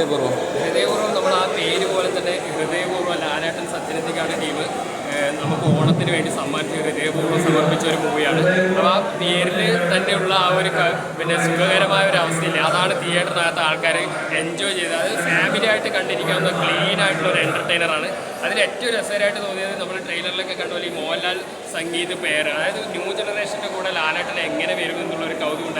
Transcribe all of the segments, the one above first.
ഹൃദയപൂർവം. ഹൃദയപൂർവം നമ്മൾ ആ പേര് പോലെ തന്നെ ഹൃദയപൂർവം ലാലേട്ടൻ സത്യനന്ദിക്കാട് ടീം നമുക്ക് ഓണത്തിന് വേണ്ടി സമ്മാനിച്ച് ഹൃദയപൂർവം സമർപ്പിച്ച ഒരു മൂവിയാണ് അപ്പോൾ ആ പേരിൽ തന്നെയുള്ള ആ ഒരു പിന്നെ സുഖകരമായ ഒരു അവസ്ഥയില്ല? അതാണ് തിയേറ്ററിനകത്ത് ആൾക്കാർ എൻജോയ് ചെയ്ത് അത് ഫാമിലി ആയിട്ട് കണ്ടിരിക്കാവുന്ന ക്ലീൻ ആയിട്ടുള്ള ഒരു എന്റർടൈനറാണ് അതിൽ ഏറ്റവും രസകരമായിട്ട് തോന്നിയത് നമ്മൾ ട്രെയിലറിലൊക്കെ കണ്ടുപോലെ ഈ മോഹൻലാൽ സംഗീത് പേര് അതായത് ന്യൂ ജനറേഷന്റെ കൂടെ ലാലേട്ടൻ എങ്ങനെ വരും എന്നുള്ള ഒരു കൗതുകം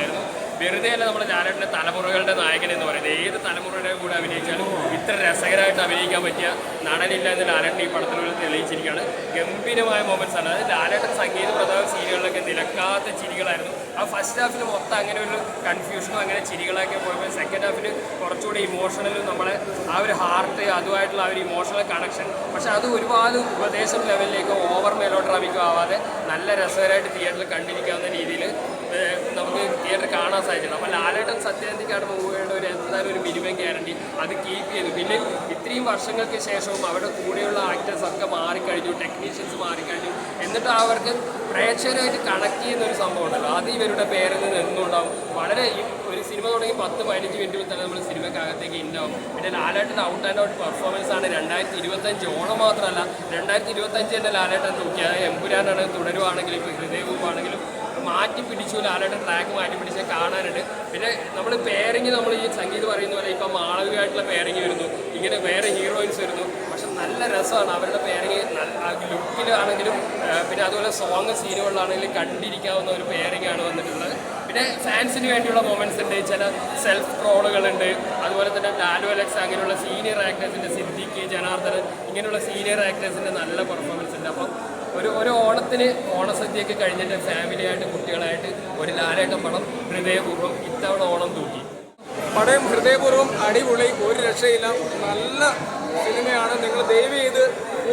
വെറുതെ അല്ല നമ്മുടെ ലാലേട്ടന്റെ തലമുറകളുടെ നായകൻ എന്ന് പറയുന്നത്. ഏത് തലമുറയുടെ കൂടെ അഭിനയിച്ചാലും ഇത്ര രസകരമായിട്ട് അഭിനയിക്കാൻ പറ്റിയ നടനില്ല എന്ന് ലാലേട്ടൻ ഈ പടത്തിലൂടെ തെളിയിച്ചിരിക്കുകയാണ്. ഗംഭീരമായ മൊമെന്റ്സ് ആണ്. അതായത് ലാലേട്ടൻ സംഗീത പ്രധാന സീനുകളിലൊക്കെ നിലക്കാത്ത ചിരികളായിരുന്നു. ആ ഫസ്റ്റ് ഹാഫിൽ മൊത്തം അങ്ങനെ ഒരു കൺഫ്യൂഷനും അങ്ങനെ ചിരികളൊക്കെ പോയപ്പോൾ സെക്കൻഡ് ഹാഫിൽ കുറച്ചുകൂടി ഇമോഷണലും നമ്മളെ ആ ഒരു ഹാർട്ട് അതുമായിട്ടുള്ള ആ ഒരു ഇമോഷണൽ കണക്ഷൻ പക്ഷെ അത് ഒരുപാട് ഉപദേശം ലെവലിലേക്ക് ഓവർ മെലോഡ്രാമിക്കോ ആവാതെ നല്ല രസകരമായിട്ട് തിയേറ്ററിൽ കണ്ടിരിക്കാവുന്ന രീതിയിൽ നമുക്ക് തിയേറ്റർ കാണാൻ സാധിക്കണം അപ്പോൾ ലാലേട്ടൻ സത്യാന്തിക്കാട് മൂവിയുടെ ഒരു എന്തായാലും ഒരു മിനിമം ഗ്യാരണ്ടി അത് കീപ്പ് ചെയ്തു. പിന്നെ ഇത്രയും വർഷങ്ങൾക്ക് ശേഷവും അവിടെ കൂടെയുള്ള ആക്ടേഴ്സ് ഒക്കെ മാറിക്കഴിഞ്ഞു ടെക്നീഷ്യൻസ് മാറിക്കഴിഞ്ഞു. എന്നിട്ട് അവർക്ക് പ്രേക്ഷകരുമായിട്ട് കണക്ട് ചെയ്യുന്ന ഒരു സംഭവം ഉണ്ടല്ലോ. അത് ഇവരുടെ പേരിൽ നിന്ന് എന്നുണ്ടാവും വളരെ ഒരു സിനിമ തുടങ്ങി പത്ത് പതിനഞ്ച് മിനിറ്റ് തന്നെ നമ്മൾ സിനിമക്കകത്തേക്ക് ഉണ്ടാവും പിന്നെ Lalettan out and out performance ആണ് രണ്ടായിരത്തി ഇരുപത്തഞ്ച് ഓണം മാത്രമല്ല രണ്ടായിരത്തി ഇരുപത്തഞ്ച് തന്നെ ലാലേട്ടൻ നോക്കിയത് എമ്പുരാനാണ് തുടരുവാണെങ്കിലും ഇപ്പോൾ ഹൃദയവുമാണെങ്കിലും മാറ്റി പിടിച്ചു ലാലേട്ടൻ ട്രാക്ക് മാറ്റി പിടിച്ച് കാണാനുണ്ട്. പിന്നെ നമ്മൾ പേരിങ് നമ്മൾ ഈ സംഗീതം പറയുന്ന പോലെ ഇപ്പം മാളവികമായിട്ടുള്ള പേരിങ് വരുന്നു. ഇങ്ങനെ വേറെ ഹീറോയിൻസ് വരുന്നു. പക്ഷെ നല്ല രസമാണ് അവരുടെ പേരിങ് ലുക്കിലാണെങ്കിലും പിന്നെ അതുപോലെ സോങ് സീനുകളിലാണെങ്കിലും കണ്ടിരിക്കാവുന്ന ഒരു പേരിങ് ആണ് വന്നിട്ടുള്ളത്. പിന്നെ ഫാൻസിന് വേണ്ടിയുള്ള മൊമെന്റ്സ് ഉണ്ട്. ചില സെൽഫ് ട്രോളുകളുണ്ട് അതുപോലെ തന്നെ ലാലു അലക്സ് അങ്ങനെയുള്ള സീനിയർ ആക്ടേഴ്സിന്റെ സിദ്ദിഖ് ജനാർദ്ദനൻ ഇങ്ങനെയുള്ള സീനിയർ ആക്ടേഴ്സിന്റെ നല്ല പെർഫോമൻസ് ഉണ്ട്. അപ്പം ഒരു ഒരു ഓണത്തിന് ഓണസദ്യയൊക്കെ കഴിഞ്ഞിട്ട് ഫാമിലിയായിട്ട് കുട്ടികളായിട്ട് ഒരു ലാലേട്ടൻ പടം ഹൃദയപൂർവം ഇത്തവണ ഓണം തൂക്കി. പടം ഹൃദയപൂർവം അടിപൊളി ഒരു രക്ഷയില്ല. നല്ല സിനിമയാണ്. നിങ്ങൾ ദയവ് ചെയ്ത്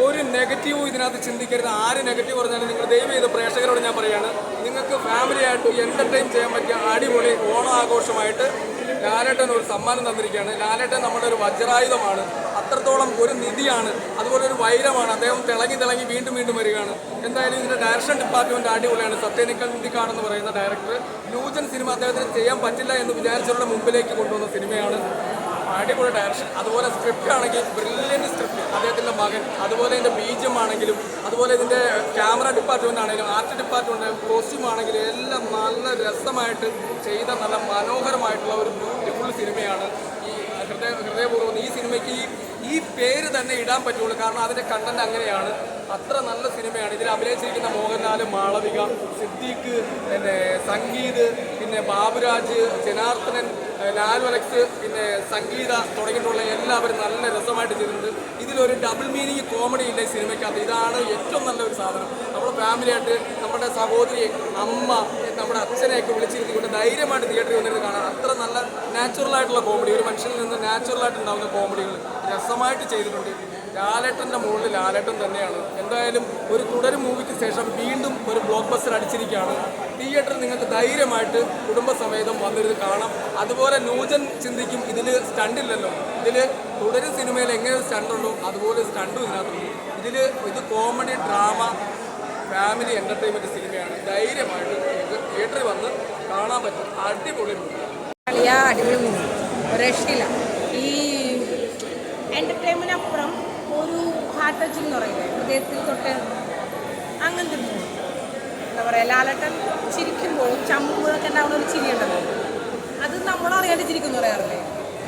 ഒരു നെഗറ്റീവും ഇതിനകത്ത് ചിന്തിക്കരുത്. ആര് നെഗറ്റീവ് പറഞ്ഞാലും നിങ്ങൾ ദയവ് ചെയ്ത് പ്രേക്ഷകരോട് ഞാൻ പറയാണ്. നിങ്ങൾക്ക് ഫാമിലിയായിട്ട് എന്റർടൈൻ ചെയ്യാൻ പറ്റിയ അടിപൊളി ഓണാഘോഷമായിട്ട് ലാലേട്ടൻ ഒരു സമ്മാനം തന്നിരിക്കുകയാണ്. ലാലേട്ടൻ നമ്മുടെ ഒരു വജ്രായുധമാണ്. അത്രത്തോളം ഒരു നിധിയാണ്. അതുപോലെ ഒരു വൈരമാണ്. അദ്ദേഹം തിളങ്ങി തിളങ്ങി വീണ്ടും വീണ്ടും വരികയാണ്. എന്തായാലും ഇതിന്റെ ഡയറക്ഷൻ ഡിപ്പാർട്ട്മെന്റ് അടിപൊളിയാണ്. സത്യനിക്കൽ നിന്ദിക്കാണെന്ന് പറയുന്ന ഡയറക്ടർ ന്യൂജൻ സിനിമ അദ്ദേഹത്തിന് ചെയ്യാൻ പറ്റില്ല എന്ന് വിചാരിച്ചവരുടെ മുമ്പിലേക്ക് കൊണ്ടുവന്ന സിനിമയാണ് അടിപൊളി ഡയറക്ഷൻ അതുപോലെ സ്ക്രിപ്റ്റ് ആണെങ്കിൽ ബ്രില്യന്റ് സ്ക്രിപ്റ്റ് അദ്ദേഹത്തിന്റെ മകൻ. അതുപോലെ ഇതിന്റെ ബീജം ആണെങ്കിലും അതുപോലെ ഇതിന്റെ ക്യാമറ ഡിപ്പാർട്ട്മെന്റ് ആണെങ്കിലും ആർട്ട് ഡിപ്പാർട്ട്മെന്റ് കോസ്റ്റ്യൂം ആണെങ്കിലും എല്ലാം നല്ല രസമായിട്ട് ചെയ്ത നല്ല മനോഹരമായിട്ടുള്ള ഒരു ബ്യൂട്ടിഫുൾ സിനിമയാണ് ഈ ഹൃദയ ഹൃദയപൂർവം ഈ സിനിമയ്ക്ക് ഈ ഈ പേര് തന്നെ ഇടാൻ പറ്റുള്ളൂ. കാരണം അതിന്റെ കണ്ടന്റ് അങ്ങനെയാണ്. അത്ര നല്ല സിനിമയാണ്. ഇതിൽ അഭിനയിച്ചിരിക്കുന്ന മോഹൻലാൽ മാളവിക സിദ്ദീഖ് പിന്നെ സംഗീത് പിന്നെ ബാബുരാജ് ജനാർദ്ദനൻ ഏഹ് ലാലു അലക്സ് പിന്നെ സംഗീത തുടങ്ങിയിട്ടുള്ള എല്ലാവരും നല്ല രസമായിട്ട് ചെയ്തിട്ടുണ്ട്. ഇതിലൊരു ഡബിൾ മീനിങ് കോമഡി ഇല്ല സിനിമയ്ക്കകത്ത്? ഇതാണ് ഏറ്റവും നല്ലൊരു സാധനം. നമ്മുടെ ഫാമിലിയായിട്ട് നമ്മുടെ സഹോദരിയെ അമ്മ നമ്മുടെ അച്ഛനെയൊക്കെ വിളിച്ചിരുത്തിക്കൊണ്ട് ധൈര്യമായിട്ട് തിയേറ്ററിൽ വന്നിരുന്ന് കാണാൻ അത്ര നല്ല നാച്ചുറൽ ആയിട്ടുള്ള കോമഡി ഒരു മനുഷ്യനിൽ നിന്ന് നാച്ചുറൽ ആയിട്ട് ഉണ്ടാകുന്ന കോമഡികൾ രസമായിട്ട് ചെയ്തിട്ടുണ്ട്. ലാലേട്ടന്റെ മുകളിൽ ലാലേട്ടൻ തന്നെയാണ്. എന്തായാലും ഒരു തുടർ മൂവിക്ക് ശേഷം വീണ്ടും ഒരു ബ്ലോക്ക് ബസ്റ്റർ അടിച്ചിരിക്കുകയാണ്. തിയേറ്ററിൽ നിങ്ങൾക്ക് ധൈര്യമായിട്ട് കുടുംബസമേതം വന്നിരുന്ന് കാണാം. അതുപോലെ നൂജൻ ചിന്തിക്കും ഇതിൽ സ്റ്റണ്ടില്ലല്ലോ ഇതിൽ തുടരും സിനിമയിൽ എങ്ങനെ സ്റ്റണ്ടുണ്ടോ അതുപോലെ സ്റ്റണ്ടും ഇതിനകത്തുണ്ട് ഇതിൽ ഇത് കോമഡി ഡ്രാമ ഫാമിലി എന്റർടൈൻമെന്റ് സിനിമയാണ്. ധൈര്യമായിട്ട് നിങ്ങൾക്ക് തിയേറ്ററിൽ വന്ന് കാണാൻ പറ്റും. അടിപൊളി അടിപൊളി മൂവി ഒരു രക്ഷയില്ല ഈ എന്റർടൈൻമെന്റ് അപ്പുറം ഹാർട്ട് ടച്ചിങ് എന്ന് പറയില്ലേ ഹൃദയത്തിൽ തൊട്ട് അങ്ങനത്തെ ഒരു എന്താ പറയുക ലാലട്ടൻ ചിരിക്കുമ്പോൾ ചമ്മുമ്പോഴൊക്കെ ഉണ്ടാവുന്ന ഒരു ചിരിയുണ്ടല്ലോ അത് നമ്മളറിയാണ്ട് ചിരിക്കുന്നു പറയാറില്ലേ?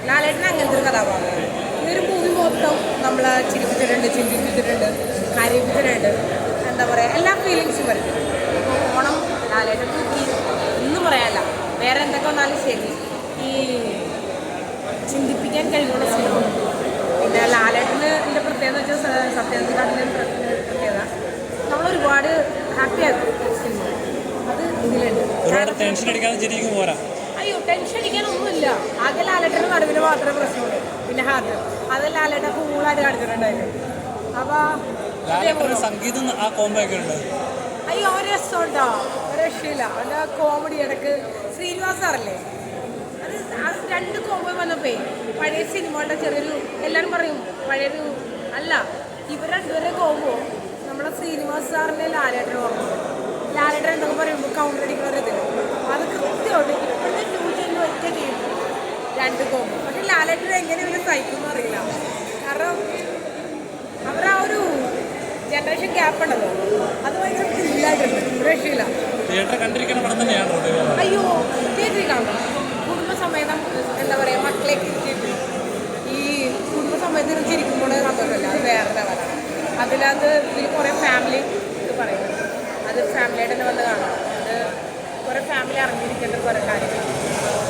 ലാലേട്ടൻ അങ്ങനത്തെ ഒരു കഥാപാത്രമാണ് ഈ ഒരു മൂവി മൊത്തം നമ്മളെ ചിരിപ്പിച്ചിട്ടുണ്ട് ചിന്തിപ്പിച്ചിട്ടുണ്ട് കരയിപ്പിച്ചിട്ടുണ്ട്. എന്താ പറയുക എല്ലാ ഫീലിങ്സും വരും ഓണം ലാലേട്ടൻ തൂക്കി ഒന്നും പറയാനല്ല. വേറെ എന്തൊക്കെ വന്നാലും ശരി. ഈ ചിന്തിപ്പിക്കാൻ കഴിവുള്ള സിനിമ പ്രത്യേകത വെച്ചാൽ സത്യനന്ദിക്കാട്ടിന്റെ പ്രത്യേകത. നമ്മൾ ഒരുപാട് ഹാപ്പി സിനിമ. അത് ഇതിലുണ്ട്. ടെൻഷൻ അടിക്കാതെ പോരാ. അയ്യോ ടെൻഷൻ അടിക്കാനൊന്നുമില്ല. ആകെ ലാലേട്ടന്റെ നടുവിന് മാത്രമേ പ്രശ്നമുള്ളൂ. പിന്നെ ഹാർട്ട് അത് ലാലേട്ടൻ കൂളായിട്ട് കാണിച്ചിട്ടുണ്ടായിരുന്നു. അപ്പോൾ ലാലേട്ടന്റെ സംഗീതം ആ കോംബോ ഒക്കെ ഉണ്ട്? അയ്യോ ഒരു രസമുണ്ടോ? ഒരു രക്ഷയില്ല. അവന്റെ കോമഡി ഇടയ്ക്ക് ശ്രീനിവാസ് സാറല്ലേ? അത് രണ്ട് കോമ്പോ വന്നപ്പോ പഴയ സിനിമകളുടെ ചെറിയൊരു എല്ലാവരും പറയും പഴയൊരു അല്ല ഇവർ രണ്ടുപേരെ പോകുമ്പോൾ നമ്മുടെ ശ്രീനിവാസ് സാറിന്റെ ലാലേട്ടൻ ഓർമ്മ. ലാലേട്ടൻ എന്നൊക്കെ പറയുമ്പോൾ കൗണ്ടർ അടിക്കുന്നവരതിന് അത് കൃത്യമായിട്ട് ഇപ്പോഴത്തെ ന്യൂ ഒറ്റ ടീം രണ്ട് കോമ്പോ പക്ഷെ ലാലേട്ടൻ എങ്ങനെ ഇവരെ സഹിക്കുമെന്ന് അറിയില്ല. കാരണം അവർ ആ ഒരു ജനറേഷൻ ഗ്യാപ്പ് ഉണ്ടല്ലോ. അത് ഭയങ്കര ഫീലായിട്ടുണ്ട് രക്ഷയില്ല. അയ്യോ തിയേറ്ററിൽ കാണും. കുടുംബസമേതം എന്താ പറയുക മക്കളെ ഈ കുടുംബസമേതം ചിരിക്കും. സന്തോഷമല്ല അത് വേറെ ലെവലാണ് അതിലത് ഇതിൽ കുറേ ഫാമിലി ഇത് പറയുന്നത് അത് ഫാമിലിയായിട്ട് തന്നെ വന്ന് കാണണം. അത് കുറേ ഫാമിലി അറിഞ്ഞിരിക്കേണ്ട കുറേ കാര്യങ്ങൾ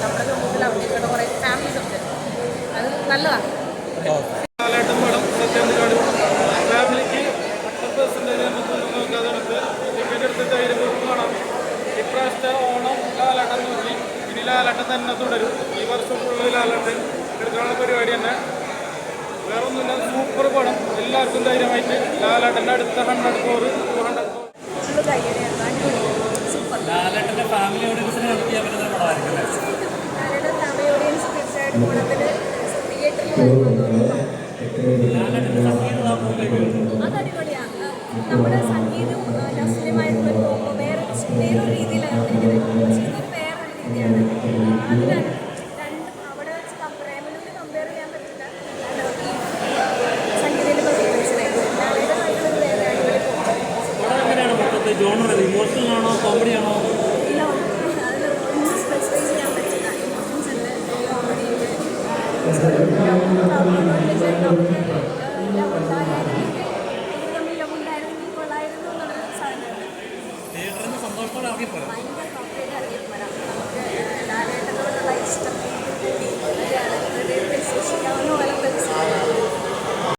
നമ്മുടെ സമൂഹത്തിൽ അറിഞ്ഞിരിക്കേണ്ട കുറേ ഫാമിലി സബ്ജക്ട് അത് നല്ലതാണ്. കാണാം. ഇനി ലാലട്ടം തന്നെ തുടരും. ഈ വർഷം ഫുള്ള് ലാലട്ടൻ എടുക്കാനുള്ള പരിപാടി തന്നെ. വേറെ ഒന്നുമില്ല സൂപ്പർ പടം. എല്ലാവർക്കും ധൈര്യമായിട്ട്. ലാലേട്ടന്റെ അടുത്ത hundred four to hundred four ലാലേട്ടന്റെ ഫാമിലി ഓഡിയൻസിനെ ഹെൽപ്പ് ചെയ്യാൻ പറ്റുന്ന പടമായിരിക്കും സാധനമാണ്. തിയേറ്ററിൽ തിയേറ്ററിന് സന്തോഷത്തോടെ ഇറങ്ങിപ്പോയത് ഭയങ്കര